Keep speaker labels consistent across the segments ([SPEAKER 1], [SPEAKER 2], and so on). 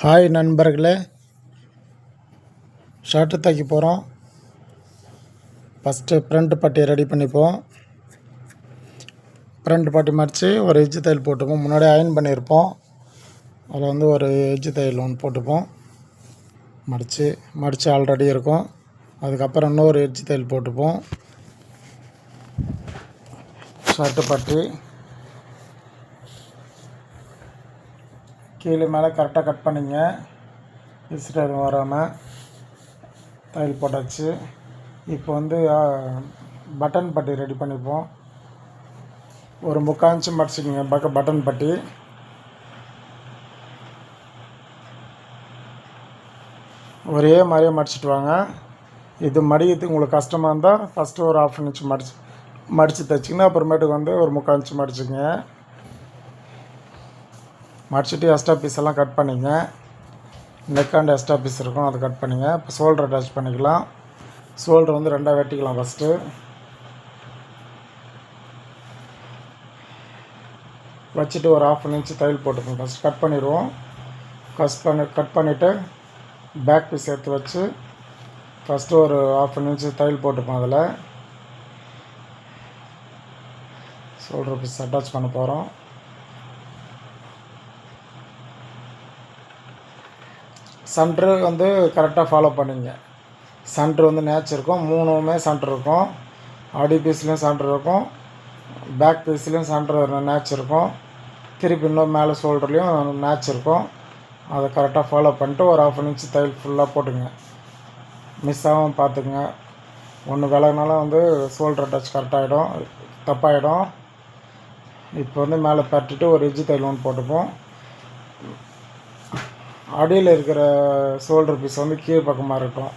[SPEAKER 1] Hi நண்பர்களே. Shirt தைக்க போகிறோம் ஃபஸ்ட்டு ஃப்ரண்ட் பட்டியை ரெடி பண்ணிப்போம். ஃப்ரண்ட் பட்டி மடித்து ஒரு எஜ்ஜு தையல் போட்டுப்போம். முன்னாடி அயன் பண்ணியிருப்போம். அதில் வந்து ஒரு எஜ்ஜு தையல் ஒன்று போட்டுப்போம். மடித்து மடித்து ஆல்ரெடி இருக்கும். அதுக்கப்புறம் இன்னொரு எஜ்ஜு தையல் போட்டுப்போம். ஷர்ட்டு பட்டி. கீழே மேலே கரெக்டாக கட் பண்ணிங்க. விசிட்டர் எதுவும் வராமல் தையல் போட்டாச்சு. இப்போ வந்து பட்டன் பட்டி ரெடி பண்ணிப்போம். ஒரு முக்காஞ்சி இன்ச்சு மடிச்சுக்கோங்க பக்க பட்டன் பட்டி. ஒரே மாதிரியே மடிச்சிட்டு வாங்க. இது மடிக்கிறதுக்கு உங்களுக்கு கஷ்டமாக இருந்தால் ஃபஸ்ட்டு ஒரு ஆஃப் இன்ச் மடிச்சு மடித்து தைச்சிங்கன்னா அப்புறமேட்டுக்கு வந்து ஒரு முக்கால் இன்ச்சு மடிச்சுக்கங்க. மடிச்சுட்டு எக்ஸ்ட்ரா பீஸ் எல்லாம் கட் பண்ணிங்க. நெக் அண்ட் எக்ஸ்ட்ரா பீஸ் இருக்கும் அதை கட் பண்ணிங்க. இப்போ ஷோல்டர் அட்டாச் பண்ணிக்கலாம். ஷோல்டர் வந்து ரெண்டாக வெட்டிக்கலாம் ஃபஸ்ட்டு வச்சுட்டு ஒரு ஆஃப் இன்ச்சு தையல் போட்டுக்கணும் ஃபஸ்ட் கட் பண்ணிடுவோம். கட் பண்ணி கட் பண்ணிவிட்டு பேக் பீஸ் எடுத்து வச்சு ஃபஸ்ட்டு ஒரு ஆஃப் இன்ச்சு தையல் போட்டுப்போம் அதில். ஷோல்டர் பீஸ் அட்டாச் பண்ண போகிறோம் சென்ட்ரு வந்து கரெக்டாக ஃபாலோ பண்ணுங்க. சென்ட்ரு வந்து நேச் இருக்கும். மூணுமே சென்டர் இருக்கும். அடி பீஸ்லேயும் சென்டர் இருக்கும். பேக் பீஸ்லேயும் சென்ட்ரு நேச் இருக்கும். திருப்பி இன்னும் மேலே ஷோல்டர்லேயும் நேச் இருக்கும். அதை கரெக்டாக ஃபாலோ பண்ணிட்டு ஒரு ஆஃப் இன்ச் தையல் ஃபுல்லாக போட்டுங்க. மிஸ் ஆகாமல் பார்த்துக்குங்க. ஒன்று விலகினாலும் வந்து ஷோல்டர் டச் கரெக்டாகிடும் தப்பாயிடும். இப்போ வந்து மேலே பரட்டிட்டு ஒரு எஜ்ஜு தையல் ஒன்று போட்டுப்போம். அடியில் இருக்கிற ஷோல்டர் பீஸ் வந்து கீழ் பக்கமாக இருக்கட்டும்.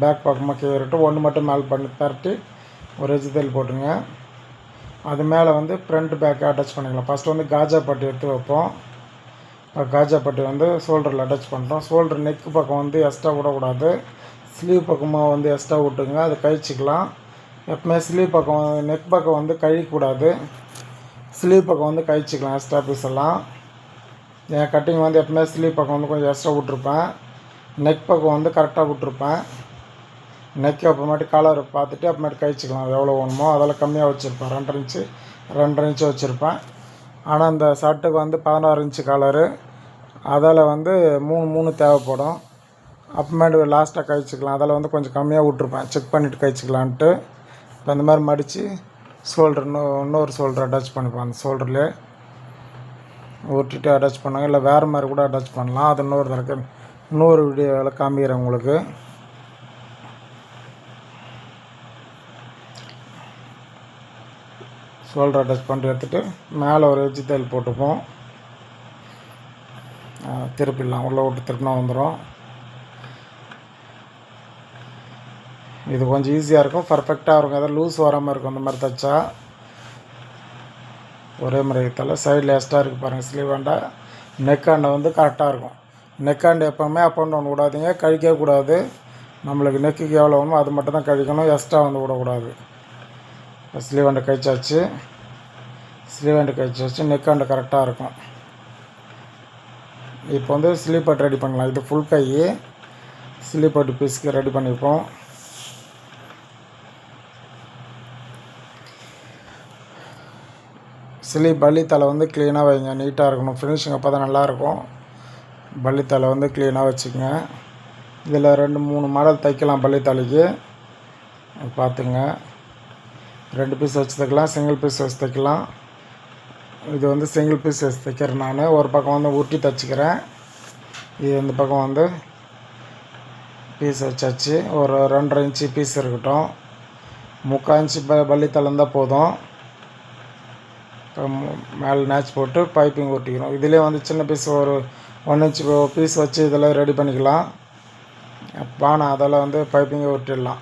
[SPEAKER 1] பேக் பக்கமாக கீழே இருக்கட்டும். ஒன்று மட்டும் மேலே பண்ணி பரட்டி ஒரு எஜ்ஜு தையல் அது மேலே வந்து ஃப்ரண்ட் பேக் அட்டாச் பண்ணிக்கலாம். ஃபஸ்ட்டு வந்து காஜா பட்டி எடுத்து வைப்போம். இப்போ காஜா பட்டி வந்து ஷோல்டரில் அட்டாச் பண்ணுறோம் ஷோல்டர் நெக்கு பக்கம் வந்து எக்ஸ்ட்ரா விடக்கூடாது. ஸ்லீவ் பக்கமாக வந்து எக்ஸ்ட்ரா விட்டுங்க. அதை கழிச்சிக்கலாம். எப்பவுமே ஸ்லீவ் பக்கம் நெக் பக்கம் வந்து கழிக்கக்கூடாது ஸ்லீவ் பக்கம் வந்து கழிச்சிக்கலாம். எக்ஸ்ட்ரா பீஸ் எல்லாம். என் கட்டிங் வந்து எப்பவுமே ஸ்லீவ் பக்கம் வந்து கொஞ்சம் எக்ஸ்ட்ரா விட்ருப்பேன் நெக் பக்கம் வந்து கரெக்டாக விட்ருப்பேன் நெக் அப்புறமேட்டு கலர் பார்த்துட்டு அப்புறமேட்டு கழிச்சிக்கலாம். எவ்வளோ வேணுமோ அதெல்லாம் கம்மியாக வச்சுருப்பேன். ரெண்டரை இன்ச்சு ரெண்டரை இன்ச்சு வச்சுருப்பேன். ஆனால் இந்த ஷர்ட்டுக்கு வந்து பதினாறு இன்ச்சு கலரு அதில் வந்து மூணு மூணு தேவைப்படும். அப்புறமேட்டு லாஸ்ட்டாக கழிச்சிக்கலாம். அதில் வந்து கொஞ்சம் கம்மியாக விட்ருப்பேன் செக் பண்ணிவிட்டு கழிச்சிக்கலான்ட்டு. இப்போ இந்த மாதிரி மடித்து ஷோல்டர் இன்னொரு ஷோல்டர் அட்டாச் பண்ணிப்பேன். அந்த ஷோல்டர்லேயே ஒட்டிட்டு அட்டாச் பண்ணாங்க. இல்லை வேறு மாதிரி கூட அட்டாச் பண்ணலாம். அது இன்னொரு தடவை இன்னொரு வீடியோவில் காமிக்கிறேன் உங்களுக்கு. ஷோல்டர் அட்டாச் பண்ணிட்டு எடுத்துகிட்டு மேலே ஒரு எஜ்ஜு தையல் போட்டுப்போம். திருப்பிடலாம். உள்ளே விட்டு திருப்பினா வந்துடும் இது கொஞ்சம் ஈஸியாக இருக்கும். பர்ஃபெக்டாக இருக்கும். எதாவது லூஸ் வராமல் இருக்கும். அந்த மாதிரி தைச்சா. ஒரே முறை தலை. சைடில் எக்ஸ்ட்ரா இருக்குது பாருங்கள் ஸ்லீவாண்டா நெக்காண்டை வந்து கரெக்டாக இருக்கும். நெக்காண்டு எப்போவுமே அப் அண்ட் டவுன் விடாதீங்க. கழிக்கவே கூடாது. நம்மளுக்கு நெக்குக்கு எவ்வளோ வேணுமோ அது மட்டும் தான் கழிக்கணும். எக்ஸ்ட்ரா வந்து விடக்கூடாது. ஸ்லீவாண்டை கழிச்சாச்சு ஸ்லீவாண்டை கழிச்சாச்சு நெக்காண்டு கரெக்டாக இருக்கும். இப்போ வந்து ஸ்லீப்பர் ரெடி பண்ணலாம். இது ஃபுல் கை. ஸ்லீப்பர் பீஸ்க்கு ரெடி பண்ணிப்போம். சிலி பள்ளித்தலை வந்து க்ளீனாக வைங்க. நீட்டாக இருக்கணும். ஃபினிஷிங் அப்போ தான் நல்லாயிருக்கும் பள்ளித்தலை வந்து க்ளீனாக வச்சுக்கோங்க. இதில் ரெண்டு மூணு மாடல் தைக்கலாம் பள்ளித்தலைக்கு பார்த்துங்க. ரெண்டு பீஸ் வச்சு தைக்கலாம். சிங்கிள் பீஸ் வச்சு தைக்கலாம். இது வந்து சிங்கிள் பீஸ் வச்சு தைக்கிறேன் நான். ஒரு பக்கம் வந்து உருட்டி தைச்சிக்கிறேன். இது இந்த பக்கம் வந்து பீஸ் வச்சாச்சு. ஒரு ரெண்டரை இன்ச்சு பீஸ் இருக்கட்டும். முக்கால் இன்ச்சு ப பள்ளித்தலை இருந்தால் போதும். மேலே நேச் போட்டு பைப்பிங் ஒட்டிக்கணும். இதுலேயே வந்து சின்ன பீஸ் ஒரு ஒன் இன்ச் பீஸ் வச்சு இதெல்லாம் ரெடி பண்ணிக்கலாம். பானை அதெல்லாம் வந்து பைப்பிங்கை ஒட்டிடலாம்.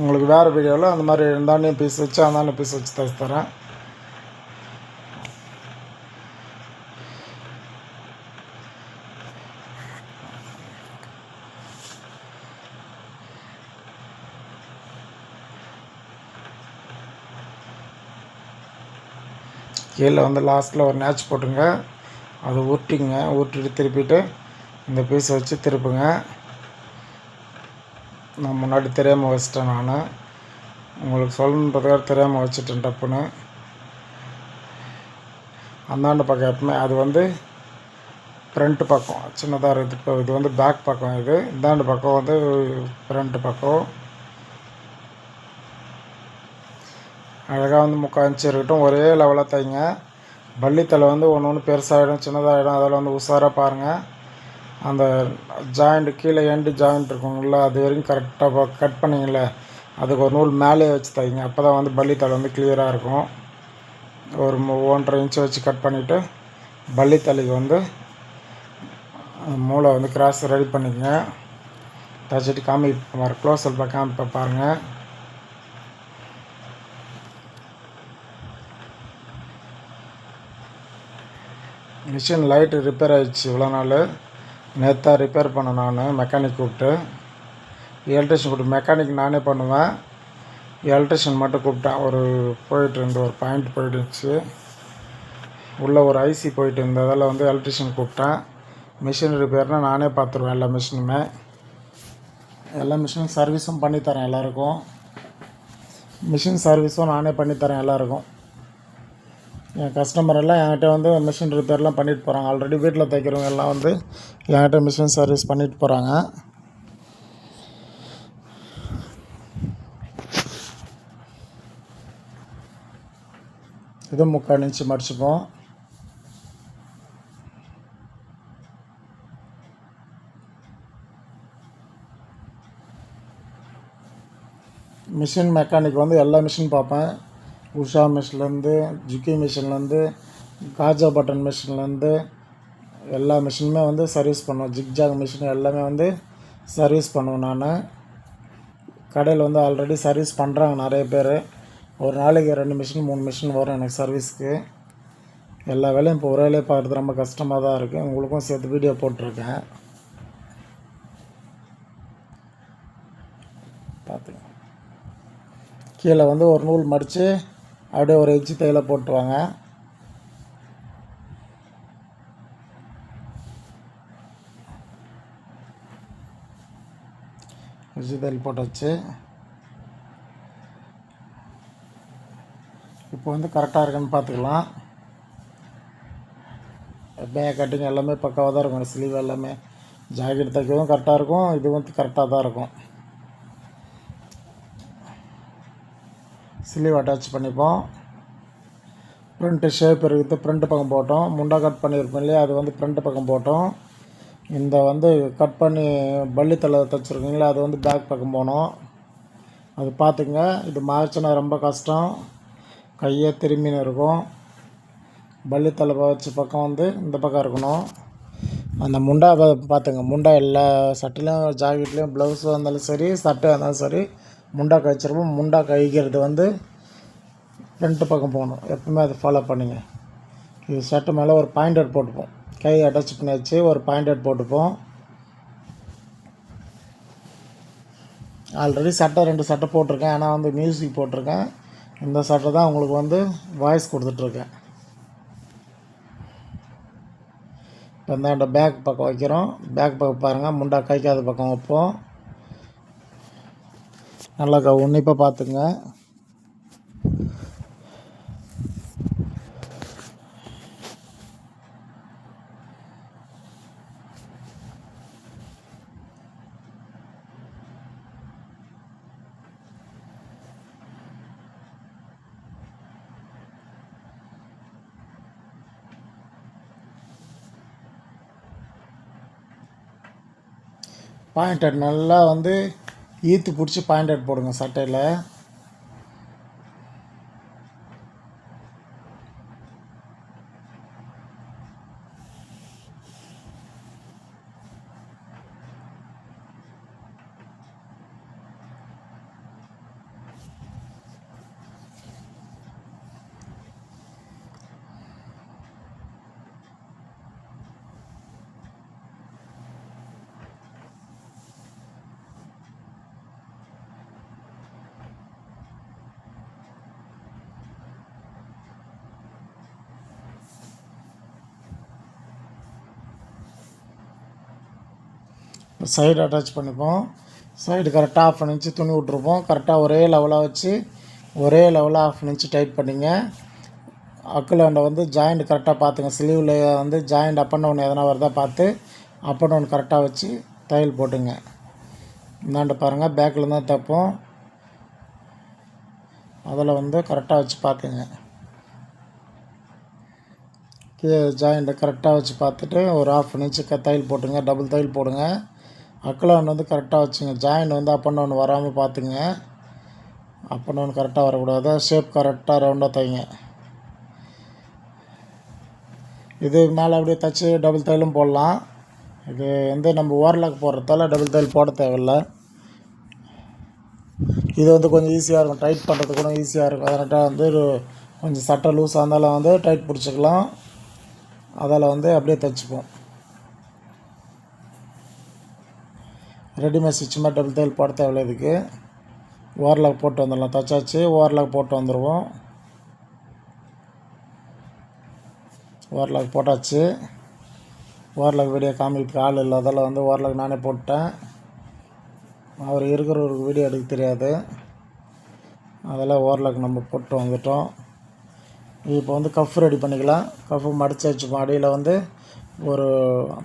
[SPEAKER 1] உங்களுக்கு வேறு வீடியோவில் அந்த மாதிரி இருந்தாலும் பீஸ் வச்சு அந்தாலும் பீஸ் வச்சு தச்சு தரேன். கீழே வந்து லாஸ்ட்டில் ஒரு நேச் போட்டுங்க அதை உருட்டிங்க உருட்டிட்டு திருப்பிட்டு இந்த பீஸை வச்சு திருப்புங்க. நான் முன்னாடி தெரியாமல் வச்சிட்டேன் நான். உங்களுக்கு சொல்லணுன்றதுக்காக தெரியாமல் வச்சுட்டேன் டப்புன்னு. அந்தாண்ட பக்கம் எப்பவுமே அது வந்து ஃப்ரண்ட்டு பக்கம். சின்னதாக இருக்குது இப்போ இது வந்து பேக் பக்கம் இது. இந்தாண்டு பக்கம் வந்து ஃப்ரண்ட்டு பக்கம். அழகாக வந்து முக்கால் இன்ச்சு இருக்கட்டும். ஒரே லெவலாக தைங்க. பள்ளித்தலை வந்து ஒன்று ஒன்று பெருசாகிடும் சின்னதாகிடும் அதில் வந்து உஷாராக பாருங்கள் அந்த ஜாயிண்ட் கீழே எண்டு ஜாயிண்ட் இருக்குங்கள அது வரைக்கும் கரெக்டாக கட் பண்ணிங்களே அதுக்கு ஒரு நூல் மேலே வச்சு தைங்க. அப்போ தான் வந்து பள்ளித்தலை வந்து கிளியராக இருக்கும். ஒரு ஒன்றரை இன்ச்சு வச்சு கட் பண்ணிவிட்டு பள்ளித்தலைக்கு வந்து மூளை வந்து கிராஸ் ரெடி பண்ணிக்கங்க. தச்சுட்டு காமி பாருங்கள் க்ளோஸ் அப் காமிப்பை பாருங்கள் மிஷின் லைட்டு ரிப்பேர் ஆகிடுச்சு இவ்வளோ நாள். நேற்றா ரிப்பேர் பண்ணேன் நான் மெக்கானிக் கூப்பிட்டு. எலக்ட்ரிஷியன் கூப்பிட்டு மெக்கானிக் நானே பண்ணுவேன். எலக்ட்ரிஷியன் மட்டும் கூப்பிட்டேன் ஒரு போயிட்டு இருந்து ஒரு பாயிண்ட் போயிடுச்சு. உள்ளே ஒரு ஐசி போயிட்டு இருந்ததால் வந்து எலக்ட்ரிஷியன் கூப்பிட்டேன். மிஷின் ரிப்பேர்னால் நானே பார்த்துருவேன் எல்லா மிஷினுமே எல்லா மிஷினும் சர்வீஸும் பண்ணித்தரேன் எல்லாருக்கும். மிஷின் சர்வீஸும் நானே பண்ணித்தரேன் எல்லாருக்கும். என் கஸ்டமர் எல்லாம் என்கிட்ட வந்து மிஷின் ரிப்பேர்லாம் பண்ணிட்டு போகிறாங்க ஆல்ரெடி வீட்டில் தைக்கிறவங்க எல்லாம் வந்து என்கிட்ட மிஷின் சர்வீஸ் பண்ணிட்டு போகிறாங்க இது முக்கால் இன்ச்சு மடிச்சுப்போம். மிஷின் மெக்கானிக் வந்து எல்லா மிஷின் பார்ப்பேன். உஷா மிஷின்லேருந்து ஜிக்கி மிஷின்லேருந்து காஜா பட்டன் மிஷின்லேருந்து எல்லா மிஷினுமே வந்து சர்வீஸ் பண்ணுவேன் ஜிக்ஜாக் மிஷின் எல்லாமே வந்து சர்வீஸ் பண்ணுவேன் நான். கடையில் வந்து ஆல்ரெடி சர்வீஸ் பண்ணுறாங்க நிறைய பேர். ஒரு நாளைக்கு ரெண்டு மிஷின் மூணு மிஷின் வரும் எனக்கு சர்வீஸ்க்கு எல்லா வேலையும் இப்போ ஒரே வேலையை பார்க்குறது ரொம்ப கஷ்டமாக தான் இருக்குது உங்களுக்கும் சேர்த்து வீடியோ போட்டிருக்கேன். பார்த்துங்க கீழே வந்து ஒரு நூல் மடித்து அப்படியே ஒரு எச்சு தையில் போட்டுருவாங்க. எச்சு தையல் போட்டாச்சு. இப்போ வந்து கரெக்டாக இருக்குன்னு பார்த்துக்கலாம். எப்படியே கட்டிங் எல்லாமே பக்காவாக தான் இருக்கும். ஸ்லீவ் எல்லாமே. ஜாக்கெட் தைக்கவும் கரெக்டாக இருக்கும். இது வந்து கரெக்டாக தான் இருக்கும். ஸ்லீவ் அட்டாச் பண்ணிப்போம். ப்ரிண்ட்டு ஷேப் இருக்குது ப்ரிண்ட் பக்கம் போட்டோம். முண்டா கட் பண்ணியிருப்போம் இல்லையா? அது வந்து ப்ரிண்ட் பக்கம் போட்டோம். இந்த வந்து கட் பண்ணி பள்ளி தலை தைச்சிருக்கீங்களா அது வந்து பேக் பக்கம் போகணும் அது பார்த்துங்க இது மாறிச்சுன்னா ரொம்ப கஷ்டம். கையே திரும்பின்னு இருக்கும். பள்ளி தலை வச்ச பக்கம் வந்து இந்த பக்கம் இருக்கணும். அந்த முண்டா பார்த்துங்க. முண்டா எல்லா சட்டையிலும் ஜாக்கெட்லேயும் ப்ளவுஸும் இருந்தாலும் சரி சட்டையாக இருந்தாலும் சரி முண்டா கழிச்சிருப்போம் முண்டா கழிக்கிறது வந்து ஃப்ரண்ட்டு பக்கம் போகணும். எப்பவுமே அதை ஃபாலோ பண்ணுங்க. இது சட்டை மேலே ஒரு பாயிண்டட் போட்டுப்போம். கை அட்டாச் பண்ணி வச்சு ஒரு பாயிண்டட் போட்டுப்போம். ஆல்ரெடி சட்டை ரெண்டு சட்டை போட்டிருக்கேன். ஆனால் வந்து மியூசிக் போட்டிருக்கேன். இந்த சட்டை தான் உங்களுக்கு வந்து வாய்ஸ் கொடுத்துட்ருக்கேன். இப்போ இந்த பேக் பக்கம் வைக்கிறோம். பேக் பக்கம் பாருங்கள் முண்டா கைக்காத பக்கம் வைப்போம். நல்லா க உன்னிப்பாக பார்த்துங்க பாயிண்டர் நல்லா வந்து ஈத்து பிடிச்சி பாயிண்டட் போடுங்க சட்டையில். சைடு அட்டாச் பண்ணிப்போம். சைடு கரெக்டாக ஆஃப் இன்ச்சு துணி விட்ருப்போம் கரெக்டாக ஒரே லெவலாக வச்சு ஒரே லெவலாக ஆஃப் இன்ச்சு டைட் பண்ணிங்க. அக்குலாண்டை வந்து ஜாயிண்ட் கரெக்டாக பார்த்துங்க. ஸ்லீவில் வந்து ஜாயிண்ட் அப் அண்ட் டவுன் எதனா வருதா பார்த்து அப் அண்ட் டவுன் கரெக்டாக வச்சு தையல் போட்டுங்க. இந்தாண்ட பாருங்கள் பேக்கில் தான் தைப்போம். அதில் வந்து கரெக்டாக வச்சு பார்த்துங்க. கீழே ஜாயிண்ட்டை கரெக்டாக வச்சு பார்த்துட்டு ஒரு ஆஃப் இன்ச்சு க தையல் போட்டுங்க டபுள் தையல் போடுங்க. அக்கிலாண்ட் வந்து கரெக்டாக வச்சுங்க. ஜாயின் வந்து அப் அண்ட் டவுன் வராமல் பார்த்துங்க. அப் அண்ட் டவுன் கரெக்டாக வரக்கூடாது. ஷேப் கரெக்டாக ரவுண்டாக தைங்க. இது மேலே அப்படியே தச்சு டபுள் தையலும் போடலாம். இது வந்து நம்ம ஓரலாக் போடுறதால டபுள் தையல் போட தேவையில்ல. இது வந்து கொஞ்சம் ஈஸியாக இருக்கும். டைட் பண்ணுறது கூட ஈஸியாக இருக்கும். அதனால் வந்து கொஞ்சம் சட்டை லூஸாக இருந்தாலும் வந்து டைட் பிடிச்சிக்கலாம். அதில் வந்து அப்படியே தைச்சிப்போம். ரெடிமேட் ஸ்டிச் மாதிரி டபுள் தையல் போட தேவையில்ல இதுக்கு. ஓரலாக் போட்டு வந்துடலாம். தச்சாச்சு ஓரலாக் போட்டு வந்துடுவோம் ஓரலாக் போட்டாச்சு. ஓரலாக் வீடியோ காமிக்கு ஆள் இல்லை. அதில் வந்து ஓரலாக் நானே போட்டேன் அவர் இருக்கிறவருக்கு வீடியோ எடுக்க தெரியாது. அதெல்லாம் ஓரலாக் நம்ம போட்டு வந்துட்டோம். இப்போ வந்து கஃப் ரெடி பண்ணிக்கலாம். கஃப் மடித்து வச்சுப்போம் அடியில் வந்து ஒரு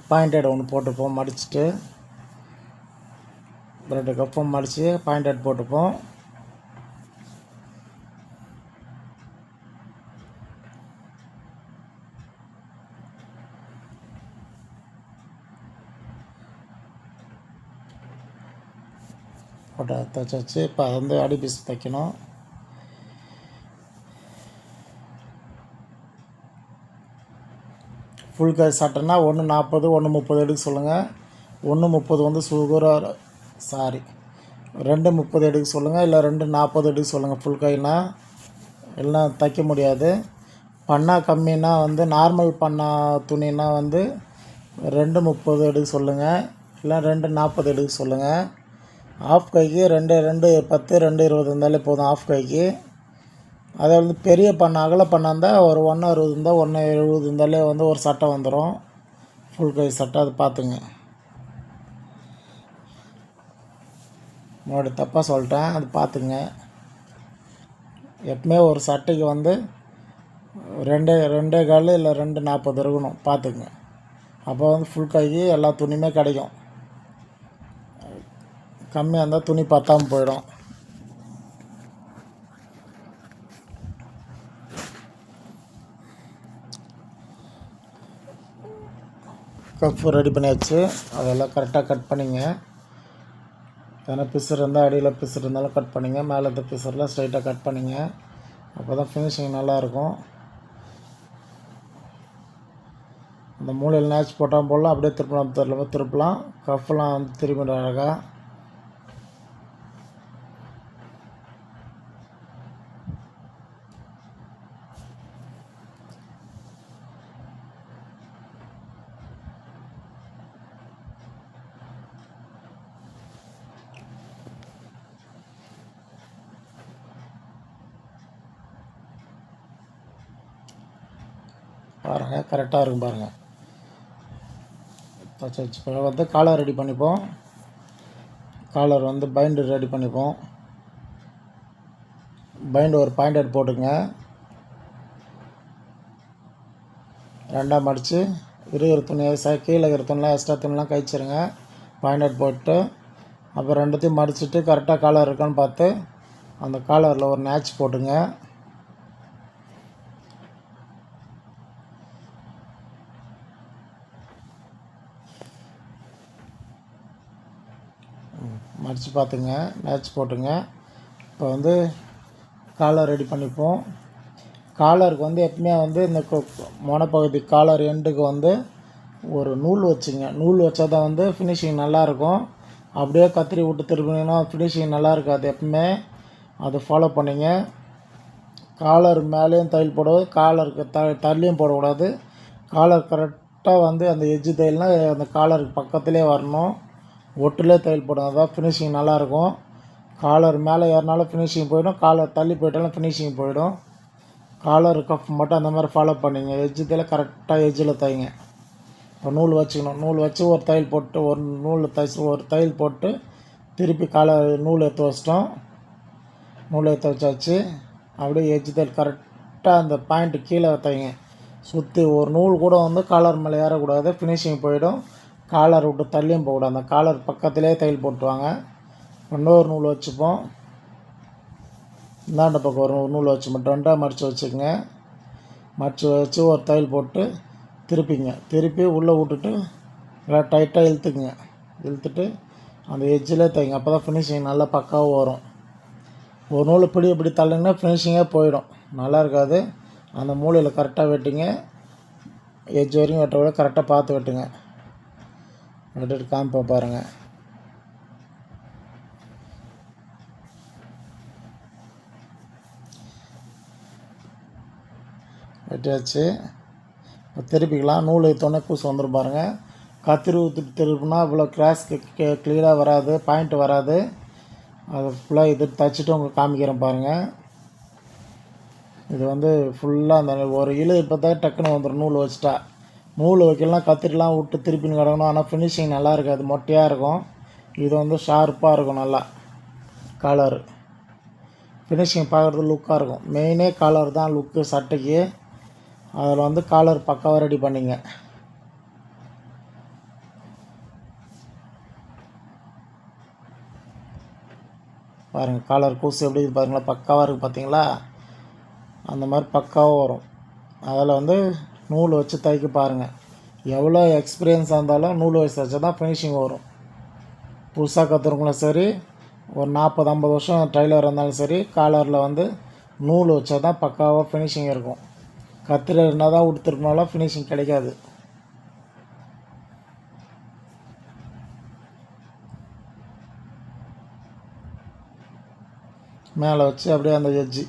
[SPEAKER 1] பாயிண்டட் ஒன்று போட்டுப்போம். மடிச்சுட்டு ரெண்டு கப்பும் மடித்து அவுட் போட்டுப்போம். போட்டு தைச்சாச்சு இப்போ அது வந்து அடி பீஸ் தைக்கணும். ஃபுல் கை சட்டைன்னா ஒன்று நாற்பது ஒன்று முப்பது எடுக்க சொல்லுங்கள் ஒன்று முப்பது வந்து சுகராக சாரி. ரெண்டு முப்பது எடுக்க சொல்லுங்கள் இல்லை ரெண்டு நாற்பது எடுக்க சொல்லுங்கள் ஃபுல் கைனா எல்லாம் தைக்க முடியாது. பண்ணா கம்மின்னா வந்து நார்மல் பண்ணா துணினா வந்து ரெண்டு முப்பது எடுக்க சொல்லுங்கள் இல்லை ரெண்டு நாற்பது எடுக்க சொல்லுங்கள் ஆஃப் கைக்கு ரெண்டு ரெண்டு பத்து ரெண்டு இருபது இருந்தாலே போதும் ஆஃப் கைக்கு. அதை வந்து பெரிய பண்ண அகல பண்ணா இருந்தால் ஒரு ஒன்று அறுபது இருந்தால் ஒன்று எழுபது இருந்தாலே வந்து ஒரு சட்டை வந்துடும் ஃபுல் கை சட்டை அது பார்த்துங்க. முன்னாடி தப்பாக சொல்லிட்டேன் அது பார்த்துங்க எப்பவுமே ஒரு சட்டைக்கு வந்து ரெண்டே ரெண்டே கால் இல்லை ரெண்டு நாற்பது இருக்கணும் பார்த்துக்குங்க அப்போ வந்து ஃபுல் கைக்கு எல்லா துணியுமே கிடைக்கும். கம்மியாக இருந்தால் துணி பத்தாமல் போயிடும். கப்பு ரெடி பண்ணியாச்சு. அதெல்லாம் கரெக்டாக கட் பண்ணிங்க. ஏன்னா பிசர் இருந்தால் அடியில் பிசர் இருந்தாலும் கட் பண்ணிங்க மேலே இந்த பிசர்லாம் ஸ்ட்ரைட்டாக கட் பண்ணிங்க. அப்போ தான் ஃபினிஷிங் நல்லாயிருக்கும். அந்த மூலையில் நேச் போட்டால் போடலாம் அப்படியே திருப்பலாம் திருப்பலாம். திருப்பலாம் கஃப்லாம் வந்து திரும்பி அழகாக பாருங்கள் கரெக்டாக இருக்கும் பாருங்கள் தச்சு வந்து காலர் ரெடி பண்ணிப்போம். காலர் வந்து பைண்டு ரெடி பண்ணிப்போம். பைண்டு ஒரு பாயிண்டட் போட்டுங்க ரெண்டாக மடித்து இருக்கிற துணியை ச கீழே இருக்கிற துணிலாம் எக்ஸ்ட்ரா துணிலாம் கழிச்சிருங்க. பாயிண்டட் போட்டு அப்புறம் ரெண்டுத்தையும் மடிச்சுட்டு கரெக்டாக காலர் இருக்கான்னு பார்த்து அந்த காலரில் ஒரு நேச் போட்டுங்க. மடித்து பார்த்துங்க மேட்ச் போட்டுங்க. இப்போ வந்து காலர் ரெடி பண்ணிப்போம். காலருக்கு வந்து எப்பவுமே வந்து இந்த முனப்பகுதி மொனப்பகுதி காலர் எண்டுக்கு வந்து ஒரு நூல் வச்சுங்க. நூல் வச்சா தான் வந்து ஃபினிஷிங் நல்லாயிருக்கும். அப்படியே கத்திரி விட்டு திருப்பினீங்கன்னா ஃபினிஷிங் நல்லா இருக்காது எப்பவுமே. அதை ஃபாலோ பண்ணிங்க. காலர் மேலேயும் தையல் போடக்கூடாது காலருக்கு த தள்ளியும் போடக்கூடாது. காலர் கரெக்டாக வந்து அந்த எஜ்ஜு தையல்னால் அந்த காலருக்கு பக்கத்துலேயே வரணும். ஒட்டுலே தையல் போடும் அதான் ஃபினிஷிங் நல்லாயிருக்கும் காலர் மேலே ஏறினாலும் ஃபினிஷிங் போயிடும் காலர் தள்ளி போயிட்டாலும் ஃபினிஷிங் போயிடும். காலர் கஃப் மட்டும் அந்த மாதிரி ஃபாலோ பண்ணிங்க. எஜ்ஜு கரெக்டாக எஜ்ஜில் தைங்க. இப்போ நூல் வச்சுக்கணும். நூல் வச்சு ஒரு தையல் போட்டு ஒரு நூல் தைச்சு ஒரு தையல் போட்டு திருப்பி காலை நூல் எடுத்து வச்சிட்டோம். நூல் எடுத்து வச்சாச்சு. அப்படியே எஜ்ஜு தையல் கரெக்டாக அந்த பாயிண்ட்டு கீழே தைங்க. சுற்றி ஒரு நூல் கூட வந்து காலர் மேலே ஏறக்கூடாது ஃபினிஷிங் போயிடும். காலர் விட்டு தள்ளியும் போகக்கூடாது. அந்த காலர் பக்கத்துலேயே தையல் போட்டுவாங்க இன்னொரு நூல் வச்சுப்போம். இந்தாண்ட பக்கம் ஒரு நூல் வச்சு மட்டும் ரெண்டாக மடித்து வச்சுக்கோங்க. மடித்து வச்சு ஒரு தையல் போட்டு திருப்பிங்க. திருப்பி உள்ளே விட்டுட்டு நல்லா டைட்டாக இழுத்துக்குங்க. இழுத்துட்டு அந்த எட்ஜில் தைங்க. அப்போ தான் ஃபினிஷிங் நல்லா பக்காவாக வரும். ஒரு நூல் இப்படி இப்படி தள்ளுங்கன்னா ஃபினிஷிங்கே போயிடும். நல்லா இருக்காது. அந்த மூலையில் கரெக்டாக வெட்டுங்க. எஜ்ஜு வரைக்கும் வெட்ட விட கரெக்டாக பார்த்து வெட்டுங்க. வெட்டிட்டு காமிப்போம் பாருங்கள் வெட்டியாச்சு. இப்போ திருப்பிக்கலாம். நூல் எடுத்தோடனே பூசு வந்துடும் பாருங்கள் கத்திரி திருப்பினா இவ்வளோ கிராஸ் கிளியராக வராது பாயிண்ட் வராது. அது ஃபுல்லாக இது தச்சுட்டு உங்களுக்கு காமிக்கிறேன் பாருங்கள் இது வந்து ஃபுல்லாக அந்த ஒரு இழு இப்போ தான் டக்குன்னு வந்துடும் நூல் வச்சுட்டா. நூல் வைக்கலாம் கத்திரிலாம் விட்டு திருப்பின்னு கிடக்கணும். ஆனால் ஃபினிஷிங் நல்லா இருக்காது. மொட்டையாக இருக்கும். இது வந்து ஷார்ப்பாக இருக்கும் நல்லா. கலர் ஃபினிஷிங் பார்க்குறது லுக்காக இருக்கும். மெயினே காலர் தான் லுக்கு சட்டைக்கு. அதில் வந்து காலர் பக்காவாக ரெடி பண்ணிங்க. பாருங்கள் காலர் கூசு எப்படி இது பாருங்களா பக்காவாக இருக்குது பார்த்தீங்களா அந்த மாதிரி பக்காவாக வரும். அதில் வந்து நூல் வச்சு தைக்க பாருங்கள் எவ்வளோ எக்ஸ்பீரியன்ஸாக இருந்தாலும் நூல் வச்சு தைச்சா தான் ஃபினிஷிங் வரும். புதுசாக கற்றுறவங்களும் சரி ஒரு நாற்பது ஐம்பது வருஷம் டைலர் இருந்தாலும் சரி காலரில் வந்து நூல் வச்சா தான் பக்காவாக ஃபினிஷிங் இருக்கும். கத்திர என்ன தான் உடுத்துருக்கனாலும் ஃபினிஷிங் கிடைக்காது. மேலே வச்சு அப்படியே அந்த எஜ்ஜி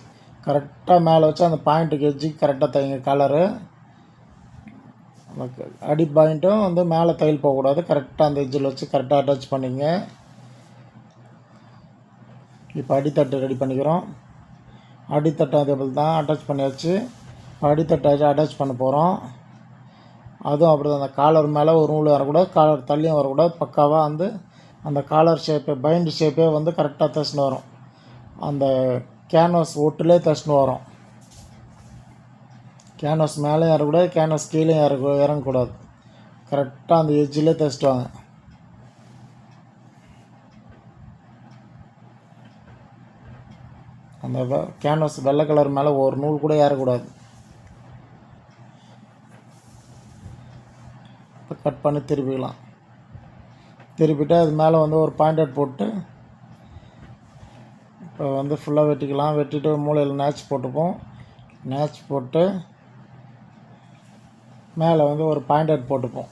[SPEAKER 1] கரெக்டாக மேலே வச்சு அந்த பாயிண்ட்டுக்கு எஜ்ஜி கரெக்டாக தைங்க கலரு அடி பாயிண்ட்டும் வந்து மேலே தையல் போகக்கூடாது கரெக்டாக அந்த எட்ஜில் வச்சு கரெக்டாக அட்டாச் பண்ணிங்க. இப்போ அடித்தட்டு ரெடி பண்ணிக்கிறோம். அடித்தட்டு அதே போல் தான் அட்டாச் பண்ணியாச்சு. அடித்தட்டை அட்டாச் பண்ண போகிறோம் அதுவும் அப்படி தான் அந்த காலர் மேலே ஒரு நூல் வரக்கூடாது. காலர் தள்ளியும் வரக்கூடாது. பக்காவாக வந்து அந்த காலர் ஷேப்பே பைண்டு ஷேப்பே வந்து கரெக்டாக தச்சுன்னு வரும். அந்த கேன்வாஸ் ஒட்டுலே தச்சுன்னு வரும். கேன்வாஸ் மேலே ஏறக்கூடாது கேன்வாஸ் கீழே இறங்க இறங்கக்கூடாது. கரெக்டாக அந்த எஜ்ஜிலே தைச்சிட்டு வாங்க. அந்த கேன்வாஸ் வெள்ளை கலர் மேலே ஒரு நூல் கூட ஏறக்கூடாது. இப்போ கட் பண்ணி திருப்பிக்கலாம். திருப்பிட்டு அது மேலே வந்து ஒரு பாயிண்டட் போட்டு இப்போ வந்து ஃபுல்லாக வெட்டிக்கலாம். வெட்டிட்டு மூளையில் நேச் போட்டுப்போம். நேச் போட்டு மேலே வந்து ஒரு பாயிண்டட் போட்டுப்போம்.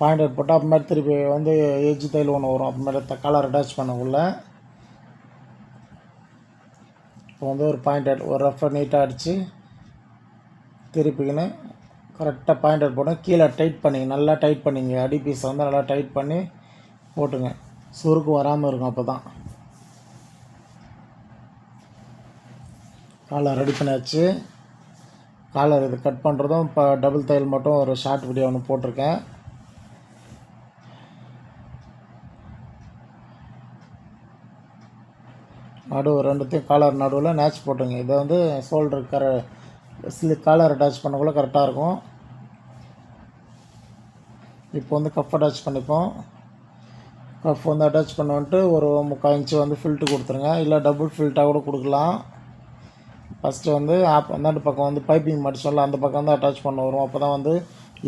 [SPEAKER 1] பாயிண்டட் போட்டு அப்புறமேட்டு திருப்பி வந்து எஜ் தையல் ஒன்று வரும். அப்புறமேட்டு கலர் அட்டாச் பண்ணக்குள்ள இப்போ வந்து ஒரு பாயிண்டட் ஒரு ரஃபை நீட்டாக அடித்து திருப்பிக்கின்னு கரெக்டாக பாயிண்டட் போட்டோம் கீழே டைட் பண்ணிங்க நல்லா டைட் பண்ணிங்க. அடி பீஸை வந்து நல்லா டைட் பண்ணி போட்டுங்க. சுருக்கு வராமல் இருக்கும் அப்போ தான் காலை ரெடி பண்ணியாச்சு காலர் இது கட் பண்ணுறதும் இப்போ டபுள் தையல் மட்டும் ஒரு ஷார்ட் வீடியோ ஒன்று போட்டிருக்கேன். நடுவு ரெண்டுத்தையும் காலர் நடுவில் நேச் போட்டுங்க இதை வந்து ஷோல்டர் கர ஸ்லி காலர் அட்டாச் பண்ணக்குள்ளே கரெக்டாக இருக்கும். இப்போ வந்து கப் அட்டாச் பண்ணிப்போம். கப் வந்து அட்டாச் பண்ண வந்துட்டு ஒரு முக்கால் இன்ச்சு வந்து ஃபில்ட்டு கொடுத்துருங்க. இல்லை டபுள் ஃபில்ட்டாக கூட கொடுக்கலாம். ஃபஸ்ட்டு வந்து ஆப் அந்தாண்டு பக்கம் வந்து பைப்பிங் மடிச்சோம்ல அந்த பக்கம் வந்து அட்டாச் பண்ண வரும். அப்போ தான் வந்து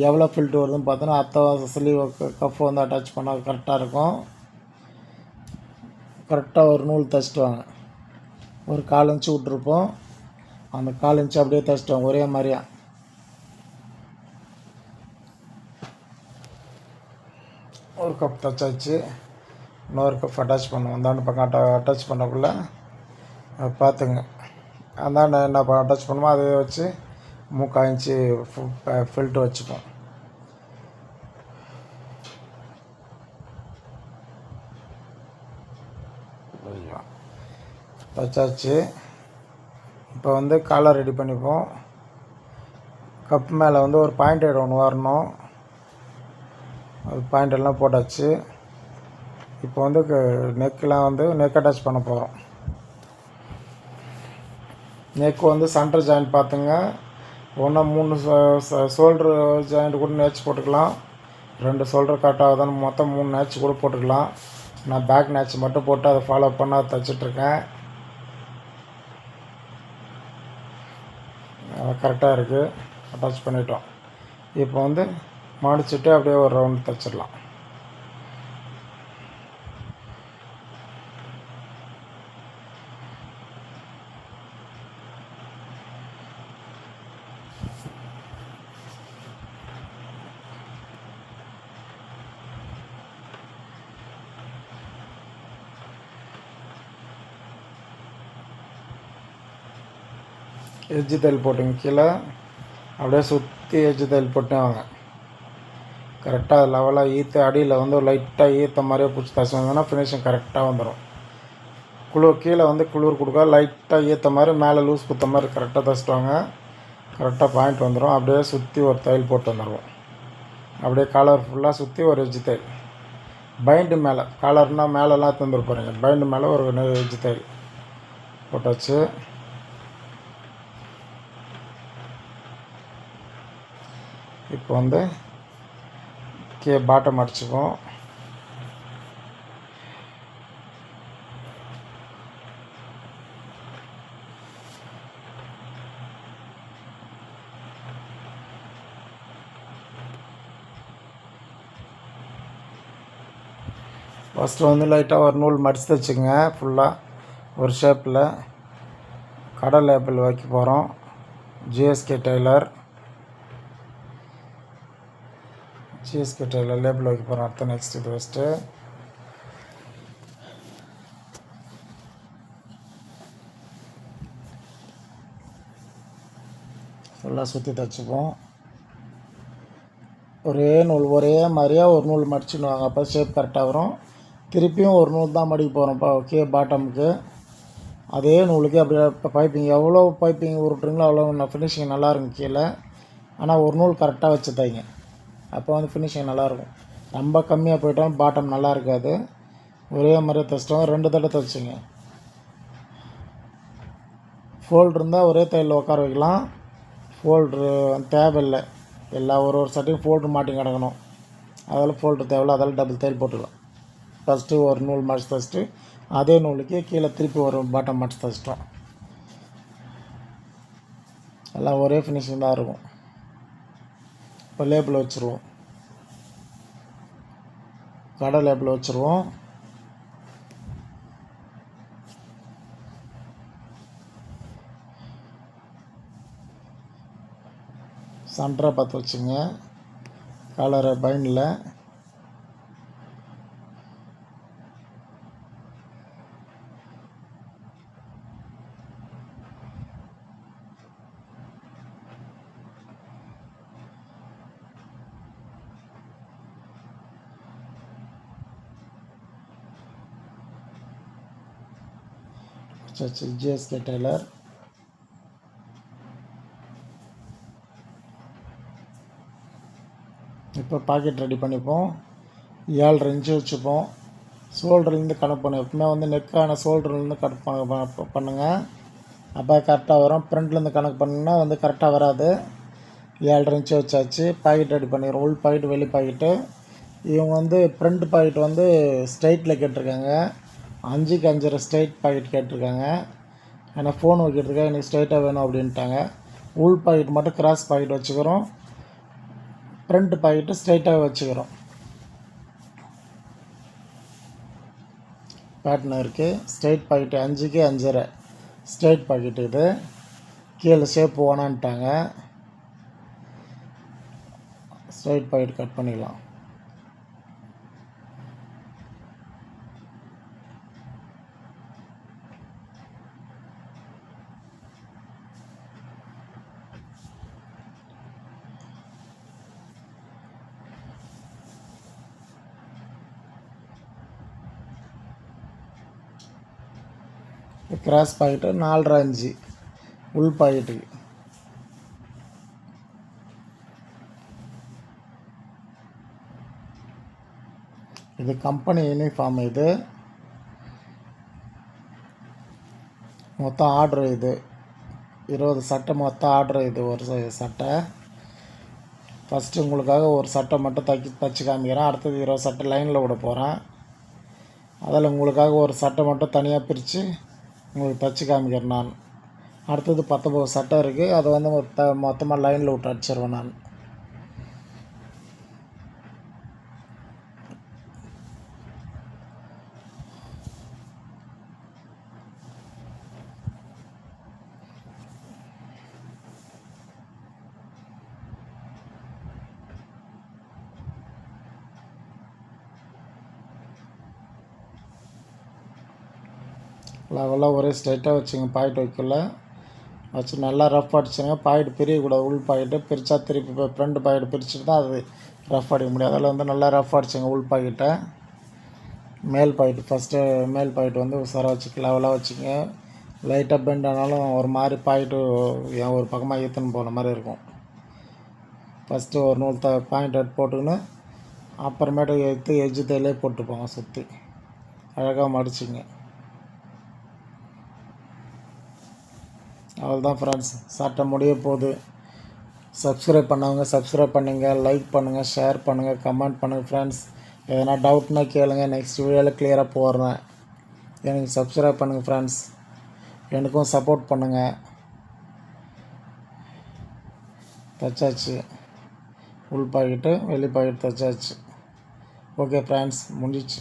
[SPEAKER 1] எவ்வளோ ஃபில்ட் வருதுன்னு பார்த்தோன்னா அத்தை ஸ்லீவ் கஃப் வந்து அட்டாச் பண்ணால் கரெக்டாக இருக்கும். கரெக்டாக ஒரு நூல் தைச்சிட்டு வாங்க ஒரு கால் இன்ச்சு விட்ருப்போம் அந்த கால் இன்ச்சு அப்படியே தச்சுட்டுவாங்க ஒரே மாதிரியா. ஒரு கப் தைச்சாச்சு இன்னொரு கப் அட்டாச் பண்ணுவோம். அந்தாண்டு பக்கம் அட்டா அட்டாச் பண்ணக்குள்ள அதை பார்த்துங்க. அதான் என்ன அட்டாச் பண்ணுமோ அதை வச்சு முக்கால் இன்ச்சு ஃபில்ட்ரு வச்சுப்போம். ஐயோ. இப்போ வந்து காலர் ரெடி பண்ணிப்போம். கப் மேலே வந்து ஒரு பாயிண்ட் ஹெட் ஒன்று வரணும். அது பாயிண்ட் எல்லாம் போட்டாச்சு. இப்போ வந்து நெக்கெலாம் வந்து நெக் அட்டாச் பண்ண போகிறோம் நெக் வந்து சென்டர் ஜாயிண்ட் பார்த்துங்க. ஒன்றா மூணு ஷோல்ட்ரு ஜாயிண்ட் கூட நேச்சு போட்டுக்கலாம். ரெண்டு ஷோல்டர் கட் ஆகுதான்னு மொத்தம் மூணு நேச்சு கூட போட்டுக்கலாம். நான் பேக் நேச்சு மட்டும் போட்டு அதை ஃபாலோ பண்ண தைச்சிட்ருக்கேன் கரெக்டாக இருக்குது அட்டாச் பண்ணிட்டோம். இப்போ வந்து மடிச்சுட்டு அப்படியே ஒரு ரவுண்ட் தைச்சிடலாம். எஜ்ஜு தையல் போட்டுங்க கீழே. அப்படியே சுற்றி எஜ்ஜு தையல் போட்டுவாங்க கரெக்டாக லெவலாக ஈத்து அடியில் வந்து லைட்டாக ஈத்த மாதிரியே பிடிச்சி தச்சு வந்தோன்னா ஃபினிஷிங் கரெக்டாக வந்துடும் குளிர் கீழே வந்து குளிர் கொடுக்க லைட்டாக ஈத்த மாதிரி மேலே லூஸ் குத்த மாதிரி கரெக்டாக தச்சுட்டு வாங்க. கரெக்டாக பாயிண்ட் வந்துடும் அப்படியே சுற்றி ஒரு தையல் போட்டு வந்துடுவோம் அப்படியே காலர் ஃபுல்லாக சுற்றி ஒரு எஜ்ஜு தையல். பைண்டு மேலே. காலர்னால் மேலெல்லாம் தந்துரு பாருங்க பைண்டு மேலே ஒரு எஜ்ஜு தையல் போட்டாச்சு. இப்போ வந்து கே பாட்டம் அடிச்சுப்போம் ஃபஸ்ட்டு வந்து லைட்டாக ஒரு நூல் மடித்து தைச்சுங்க ஃபுல்லாக ஒரு ஷேப்பில் கடல் லேபிள் வைக்க போகிறோம் ஜிஎஸ்கே டெய்லர் சீஸ் டெய்லர் லேபிள் வைக்க போகிறோம் அடுத்த நெக்ஸ்ட் இது ஃபஸ்ட்டு ஃபுல்லாக சுற்றி தைச்சிப்போம். ஒரே நூல் ஒரே மாதிரியே ஒரு நூல் மடிச்சுடுவாங்க அப்போ ஷேப் கரெக்டாக வரும். திருப்பியும் ஒரு நூல் தான் மடிக்க போகிறோம்ப்பா ஓகே பாட்டமுக்கு அதே நூலுக்கு அப்படியே இப்போ பைப்பிங் எவ்வளோ பைப்பிங் உருட்டுறீங்களோ அவ்வளோ ஃபினிஷிங் நல்லா இருக்கும் கீழே. ஆனால் ஒரு நூல் கரெக்டாக வச்சு தைங்க அப்போ வந்து ஃபினிஷிங் நல்லாயிருக்கும். ரொம்ப கம்மியாக போயிட்டாலும் பாட்டம் நல்லா இருக்காது ஒரே மாதிரியே தைச்சிட்டோம். ரெண்டு தடவை தைச்சிங்க. ஃபோல்டு இருந்தால் ஒரே தையலில் உட்கார வைக்கலாம். ஃபோல்ட்ரு தேவையில்லை. எல்லா ஒரு ஒரு சட்டையும் ஃபோல்ட்ரு மாட்டி கிடக்கணும். அதில் ஃபோல்ட்ரு தேவையில்லை. அதில் டபுள் தையல் போட்டுக்கலாம். ஃபஸ்ட்டு ஒரு நூல் மடிச்சு தைச்சிட்டு அதே நூலுக்கு கீழே திருப்பி ஒரு பாட்டம் மடிச்சு தைச்சிட்டோம். எல்லாம் ஒரே ஃபினிஷிங் தான் இருக்கும். லேபிள் வச்சுருவோம். கடை லேபிள் வச்சுருவோம். சண்டரை பார்த்து வச்சுங்க. கலரை பைனில் வச்சு ஜிஎஸ்கே டெய்லர் இப்போ பாக்கெட் ரெடி பண்ணிப்போம். ஏழரை இன்ச்சு வச்சுப்போம். ஷோல்டர்லேருந்து கணக்கு பண்ண. எப்பவுமே வந்து நெக்கான ஷோல்டர்லேருந்து கனெக்ட் பண்ண பண்ணுங்கள் அப்போ கரெக்டாக வரும். ஃப்ரண்ட்லேருந்து கணக்கு பண்ணுன்னா வந்து கரெக்டாக வராது. ஏழரை இன்ச்சு வச்சாச்சு. பாக்கெட் ரெடி பண்ணிடுறோம். உள் பாக்கெட் வெளி பாக்கெட்டு இவங்க வந்து ஃப்ரண்ட் பாக்கெட் வந்து ஸ்ட்ரைட்டில் கேட்டிருக்காங்க. அஞ்சுக்கு அஞ்சரை ஸ்ட்ரைட் பாக்கெட் கேட்டிருக்காங்க. ஏன்னா ஃபோன் வைக்கிறதுக்காக எனக்கு ஸ்ட்ரைட்டாக வேணும் அப்படின்ட்டாங்க. உள் பாக்கெட் மட்டும் கிராஸ் பாக்கெட் வச்சுக்கிறோம். ஃப்ரண்ட் பாக்கெட்டு ஸ்ட்ரைட்டாக வச்சுக்கிறோம். பேட்டர்ன் இருக்குது ஸ்ட்ரைட் பாக்கெட்டு அஞ்சுக்கு அஞ்சரை. ஸ்ட்ரைட் பாக்கெட்டு இது. கீழே ஷேப் வேணான்ட்டாங்க. ஸ்ட்ரைட் பாக்கெட் கட் பண்ணிக்கலாம் கிராஸ் பாக்கெட்டு நாலரை அஞ்சு. உள் பாக்கெட்டுக்கு இது கம்பெனி யூனிஃபார்ம் இது. மொத்தம் ஆர்டர் இது. இருபது சட்டை மொத்தம் ஆர்டர் இது. ஒரு ச- சட்டை. ஃபஸ்ட்டு உங்களுக்காக ஒரு சட்டை மட்டும் தைக்கி தைச்சி காமிக்கிறேன். அடுத்தது இருபது சட்டை லைனில் விட போகிறேன் அதில் உங்களுக்காக ஒரு சட்டை மட்டும் தனியாக பிரித்து உங்களுக்கு தைச்சி காமிக்கிறேன் நான். அடுத்தது பத்தொம்பது சட்டை இருக்குது அதை வந்து மொத்த மொத்தமாக லைனில் விட்டு அடிச்சிருவேன் நான். லெவலாக ஒரே ஸ்ட்ரைட்டாக வச்சுங்க பாயிண்ட் வைக்கல. வச்சு நல்லா ரஃப் அடிச்சுங்க பாயிண்ட் பிரியக்கூடாது. உள் பாக்கெட்டு பிரித்தா திருப்பி போய் ஃப்ரண்ட் பாக்கெட் பிரிச்சுட்டு தான் அது ரஃப் அடிக்க முடியும். அதில் வந்து நல்லா ரஃப் அடிச்சுங்க உள் பாக்கெட்டை மேல் பாக்கெட் ஃபஸ்ட்டு மேல் பாக்கெட் வந்து உசாராக வச்சுக்க லெவலாக வச்சுங்க லைட்டாக பெண்ட் ஆனாலும் ஒரு மாதிரி பாயிண்ட்டு என் ஒரு பக்கமாக ஈத்துன்னு போன மாதிரி இருக்கும். ஃபஸ்ட்டு ஒரு நூல் த பாயிண்ட் அட் போட்டுக்கின்னு அப்புறமேட்டு எடுத்து எஜ்ஜு தையிலே போட்டுப்போங்க சுற்றி அழகாக மடிச்சிங்க. அவ்வளோதான் ஃப்ரெண்ட்ஸ் சட்டை முடிய போகுது. சப்ஸ்கிரைப் பண்ணவங்க சப்ஸ்கிரைப் பண்ணுங்கள் லைக் பண்ணுங்கள் ஷேர் பண்ணுங்கள் கமெண்ட் பண்ணுங்கள் ஃப்ரெண்ட்ஸ் எதனா டவுட்னா கேளுங்க. நெக்ஸ்ட் வீடியோவில் கிளியராக போடுறேன். எனக்கு சப்ஸ்கிரைப் பண்ணுங்கள் ஃப்ரெண்ட்ஸ் எனக்கும் சப்போர்ட் பண்ணுங்கள் தச்சாச்சு. உள் பாக்கெட்டு வெளி பாக்கெட் தச்சாச்சு. ஓகே ஃப்ரெண்ட்ஸ் முடிஞ்சிச்சு.